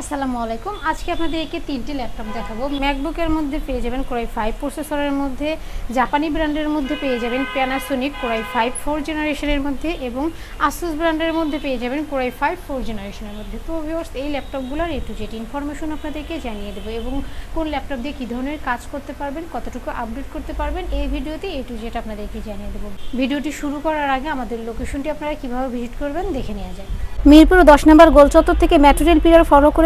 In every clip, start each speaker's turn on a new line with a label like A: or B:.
A: আসসালামু আলাইকুম। আজকে আপনাদেরকে তিনটি ল্যাপটপ দেখাবো। ম্যাকবুকের মধ্যে পেয়ে যাবেন কোরাই ফাইভ প্রসেসরের মধ্যে, জাপানি ব্র্যান্ডের মধ্যে পেয়ে যাবেন প্যানাসোনিক কোরাই ফাইভ ফোর জেনারেশনের মধ্যে এবং আসুস ব্র্যান্ডের মধ্যে পেয়ে যাবেন কোরাই ফাইভ ফোর জেনারেশনের মধ্যে। তো ভিউয়ার্স এই ল্যাপটপগুলোর এ টু জেড ইনফরমেশন আপনাদেরকে জানিয়ে দেবো এবং কোন ল্যাপটপ দিয়ে কী ধরনের কাজ করতে পারবেন, কতটুকু আপডেট করতে পারবেন, এই ভিডিওতে এ টু জেড আপনাদেরকে জানিয়ে দেবো। ভিডিওটি শুরু করার আগে আমাদের লোকেশনটি আপনারা কীভাবে ভিজিট করবেন, দেখে নেওয়া যায়
B: মিরপুর দশ নম্বর গোল চত্বর থেকে মেট্রো রেল পিলার ফলো করে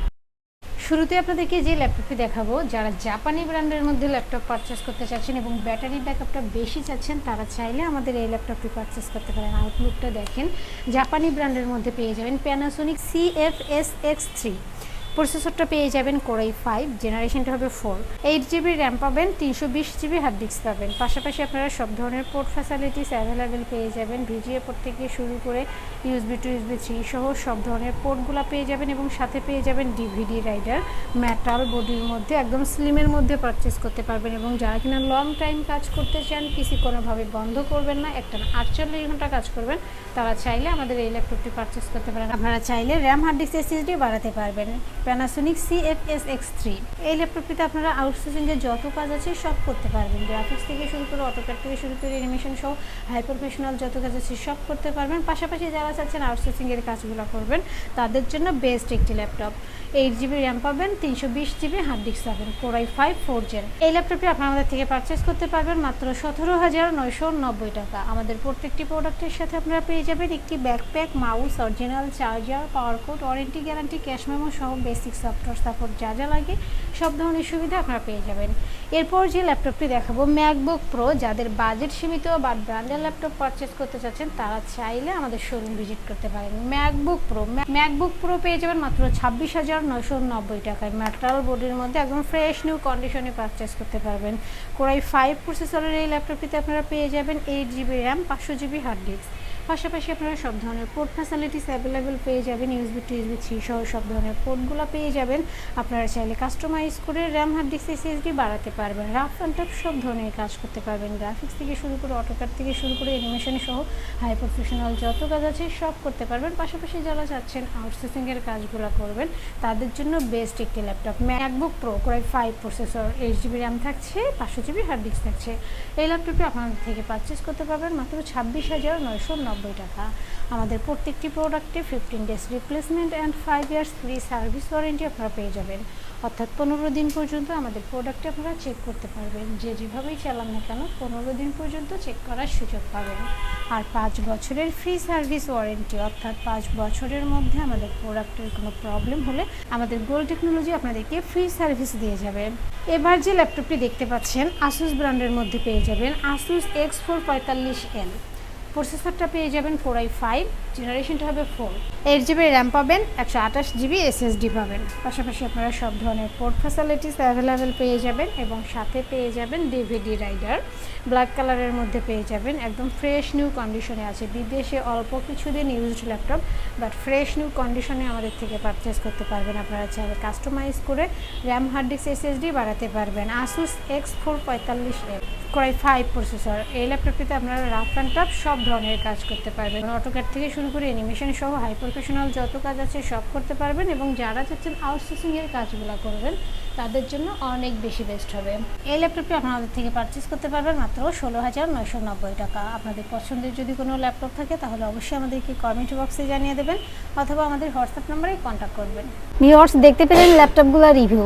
A: শুরুতে আপনাদেরকে যে ল্যাপটপটি দেখাবো, যারা জাপানি ব্র্যান্ডের মধ্যে ল্যাপটপ পারচেস করতে চাচ্ছেন এবং ব্যাটারি ব্যাকআপটা বেশি চাচ্ছেন, তারা চাইলে আমাদের এই ল্যাপটপটি পারচেস করতে পারেন। আউটলুকটা দেখেন, জাপানি ব্র্যান্ডের মধ্যে পেয়ে যাবেন Panasonic C F S X three প্রসেসরটা পেয়ে যাবেন কোরাই ফাইভ জেনারেশনটা হবে ফোর এইট জিবি র্যাম পাবেন, তিনশো বিশ জিবি হার্ড ডিস্ক পাবেন। পাশাপাশি আপনারা সব ধরনের পোর্ট ফ্যাসিলিটিস অ্যাভেলেবেল পেয়ে যাবেন। ভিজিএ পোর্ট থেকে শুরু করে ইউএসবি টু ইউএসবি থ্রি সহ সব ধরনের পোর্টগুলো পেয়ে যাবেন এবং সাথে পেয়ে যাবেন ডিভিডি রাইডার মেটাল বডির মধ্যে একদম স্লিমের মধ্যে পারচেস করতে পারবেন এবং যারা কিনা লং টাইম কাজ করতে চান পিসি কোনোভাবে বন্ধ করবেন না, একটা আটচল্লিশ ঘণ্টা কাজ করবেন, তারা চাইলে আমাদের এই ল্যাপটপটি পারচেস করতে পারেন। আপনারা চাইলে র্যাম হার্ড ডিস্ক এসএসডি বাড়াতে পারবেন। Panasonic C F S X three এই ল্যাপটপটিতে আপনারা আউটসোর্সিংয়ের যত কাজ আছে সব করতে পারবেন। গ্রাফিক্স থেকে শুরু করে অটোক্যাড থেকে শুরু করে অ্যানিমেশন সহ হাই প্রফেশনাল যত কাজ আছে সব করতে পারবেন। পাশাপাশি যারা চাচ্ছেন আউটসোর্সিংয়ের কাজগুলো করবেন, তাদের জন্য বেস্ট একটি ল্যাপটপ এইট জিবি র্যাম পাবেন, তিনশো বিশ জিবি হার্ড ডিস্ক পাবেন core i five four gen এই ল্যাপটপটি আপনারা আমাদের থেকে পারচেস করতে পারবেন মাত্র সতেরো হাজার নয়শো নব্বই টাকা। আমাদের প্রত্যেকটি প্রোডাক্টের সাথে আপনারা পেয়ে যাবেন একটি backpack mouse original charger power cord warranty guarantee cash memo সহ বেসিক সফটওয়্যার সাপোর্ট যা যা লাগে, সব ধরনের সুবিধা আপনারা পেয়ে যাবেন। এরপর যে ল্যাপটপটি দেখাবো ম্যাকবুক প্রো যাদের বাজেট সীমিত বা ব্র্যান্ডের ল্যাপটপ পারচেস করতে চাচ্ছেন, তারা চাইলে আমাদের শোরুম ভিজিট করতে পারেন। ম্যাকবুক প্রো ম্যাকবুক প্রো পেয়ে যাবেন মাত্র ছাব্বিশ হাজার নয়শো নব্বই টাকায়। মেটাল বডির মধ্যে একদম ফ্রেশ নিউ কন্ডিশনে পারচেস করতে পারবেন। কোরাই ফাইভ প্রসেসরের এই ল্যাপটপটিতে আপনারা পেয়ে যাবেন এইট জিবি র্যাম পাঁচশো জিবি হার্ড ডিস্ক পাশাপাশি আপনারা সব ধরনের পোর্ট ফ্যাসিলিটিস অ্যাভেলেবেল পেয়ে যাবেন ইউএসবি টু ইউএসবি থ্রি সহ সব ধরনের পোর্টগুলো পেয়ে যাবেন। আপনারা চাইলে কাস্টমাইজ করে র্যাম হার্ড ডিস্ক এসএসডি বাড়াতে পারবেন। রাফ অ্যান্ড টাফ সব ধরনের কাজ করতে পারবেন। গ্রাফিক্স থেকে শুরু করে অটোকার থেকে শুরু করে অ্যানিমেশন সহ হাই প্রফেশনাল যত কাজ আছে সব করতে পারবেন। পাশাপাশি যারা চাচ্ছেন আউটসোর্সিংয়ের কাজগুলো করবেন, তাদের জন্য বেস্ট একটি laptop MacBook Pro core i five processor eight GB RAM থাকছে, পাঁচশো জিবি হার্ড ডিস্ক থাকছে। এই ল্যাপটপটি আপনাদের থেকে পারচেস করতে পারবেন মাত্র ছাব্বিশ হাজার নয়শো নব্বই টাকা। আমাদের প্রত্যেকটি প্রোডাক্টে fifteen days replacement and five years free service warranty আপনারা পেয়ে যাবেন। অর্থাৎ পনেরো দিন পর্যন্ত আমাদের প্রোডাক্টে আপনারা চেক করতে পারবেন। যে যেভাবেই চালান না কেন পনেরো দিন পর্যন্ত চেক করার সুযোগ পাবেন। আর পাঁচ বছরের ফ্রি সার্ভিস ওয়ারেন্টি অর্থাৎ পাঁচ বছরের মধ্যে আমাদের প্রোডাক্টের কোনো প্রবলেম হলে আমাদের গোল টেকনোলজি আপনাদেরকে ফ্রি সার্ভিস দিয়ে যাবে। এবার যে ল্যাপটপটি দেখতে পাচ্ছেন আসুস ব্র্যান্ডের মধ্যে পেয়ে যাবেন আসুস এক্স ফোর পঁয়তাল্লিশ এল প্রসেসরটা পেয়ে যাবেন ফোর আই ফাইভ জেনারেশনটা হবে ফোর এইট জিবি র্যাম পাবেন একশো আঠাশ জিবি এসএসডি পাবেন। পাশাপাশি আপনারা সব ধরনের পোর্ট ফ্যাসিলিটিস অ্যাভেলেবেল পেয়ে যাবেন এবং সাথে পেয়ে যাবেন ডিভিডি রাইডার ব্ল্যাক কালারের মধ্যে পেয়ে যাবেন একদম ফ্রেশ নিউ কন্ডিশনে আছে। বিদেশে অল্প কিছুদিন used laptop but fresh new কন্ডিশনে আমাদের থেকে পারচেস করতে পারবেন। আপনারা চাইলে কাস্টমাইজ করে র্যাম হার্ড ডিস্ক এসএসডি বাড়াতে পারবেন। আসুস এক্স ফোর পঁয়তাল্লিশ F core i five processor এই ল্যাপটপটিতে আপনারা রাফ অ্যান্ড টাফ সব ধরনের কাজ করতে পারবেন। অটোক্যাড থেকে শুরু করে অ্যানিমেশন সহ হাই প্রফেশনাল যত কাজ আছে সব করতে পারবেন এবং যারা চাচ্ছেন আউটসোর্সিংয়ের কাজগুলো করবেন, তাদের জন্য অনেক বেশি বেস্ট হবে। এই ল্যাপটপটি আপনাদের থেকে পারচেস করতে পারবেন মাত্র ষোলো হাজার নয়শো নব্বই টাকা। আপনাদের পছন্দের যদি কোনো ল্যাপটপ থাকে, তাহলে অবশ্যই আমাদেরকে কমেন্ট বক্সে জানিয়ে দেবেন, অথবা আমাদের হোয়াটসঅ্যাপ নাম্বারে কন্ট্যাক্ট করবেন।
B: ভিউয়ার্স দেখতে পেলেন ল্যাপটপগুলো রিভিউ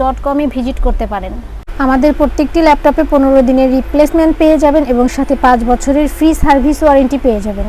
B: ডট কমে ভিজিট করতে পারেন। আমাদের প্রত্যেকটি ল্যাপটপে পনেরো দিনের রিপ্লেসমেন্ট পেয়ে যাবেন এবং সাথে পাঁচ বছরের ফ্রি সার্ভিস ওয়ারেন্টি পেয়ে যাবেন।